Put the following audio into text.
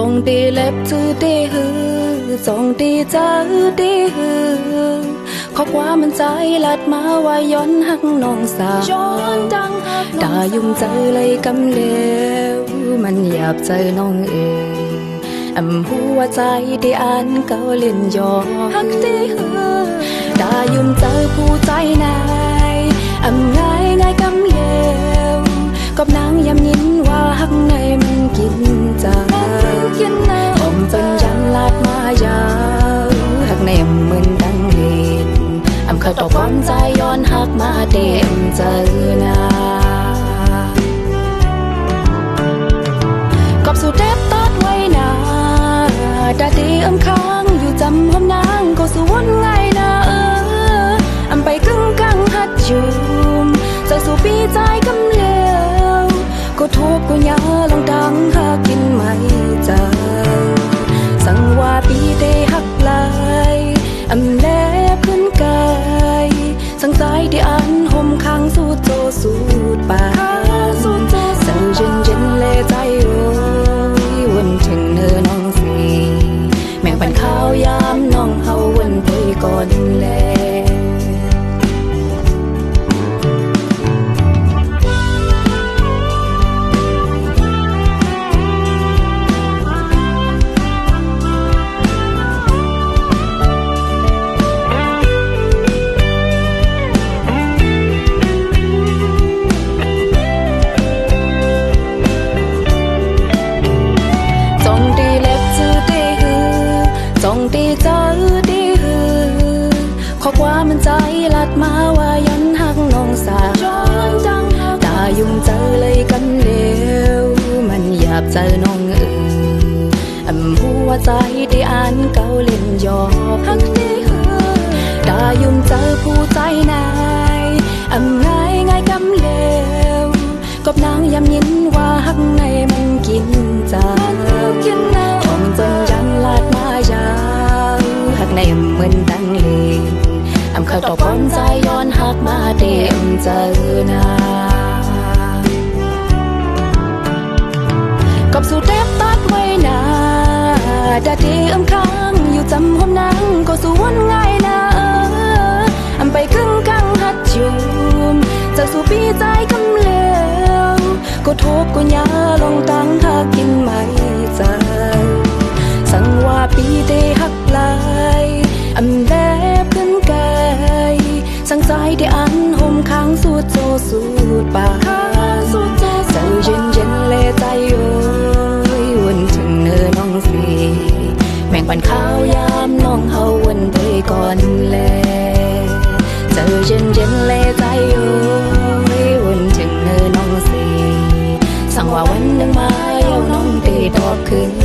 องตีเล็บจือตีฮือสองตีจ้าตีฮือขอความมันใจลัดมาว่าย้อนหักน้องสาวย้อนดังตายุ่มใจเลยกำเลวมันหยาบใจน้องเอ๋ยอำหัวใจที่อ่านเกาเล่นยอหักตีฮือตายุ่มใจผู้ใจนายอำง่ายง่า มาเต็มเจอนา องตีเจอตีฮือขอความมันใจลัดมาว่ายันหักน้องสาวย้อนดังหักตายุ่งเจอเลยกันเลวมันหยาบเจอน้องเอออำหัวใจที่อ่านเก่าเล่นยอหักตีฮือตายุ่งเจอผู้ใจนา อำเข้อกความใจย้อนหักมาเต็มเจอนากับสู่เต็บตัดไว้นาดาดีอำค้างอยู่จำหอมนางก็สู่วนง่ายนาเอออำไปครึ่งกังหัดจุมจะสู่ปีใจกำเลวก็ทุกข์ก็ยาลองตั้งหากินไม่ใจ สั่งว่าปีเตหักลายอำ เจ้เย็นเย็นเลใจโยนถึงเนินน้องสีแมงปันขาวยามน้องเฮาวนไปก่อนแลเจ้เย็นเย็นเลใจโยนถึงเนินน้องสีสั่งว่าวันหนึ่งมาเอาน้องตีดกคืน